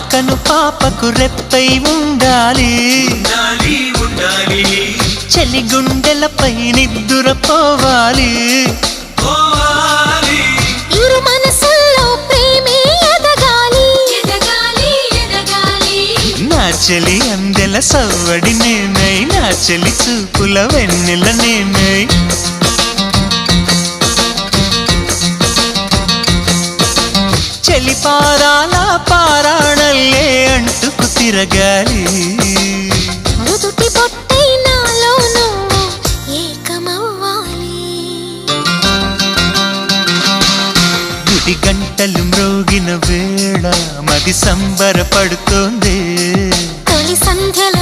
మాకు రెప్పై ఉండాలి. చలి గుండెలపై నిద్దురపోవాలి పోవాలి. ఇరు మనసుల్లో ప్రేమే ఎదగాలి. ఎదగాలి ఎదగాలి. నా చెలి అందెల సవ్వడి నేనై నా చెలి చూపుల వెన్నెల నేనై. చెలి పారాల పారాణల్లే అంటుకు తిరగాలి. మృదుటి బొట్టై నాలో నువ్వు ఏకమవ్వాలి. గుడి గంటలు మ్రోగిన వేళ మది సంబరపడుతోంది. తొలి సంధ్యల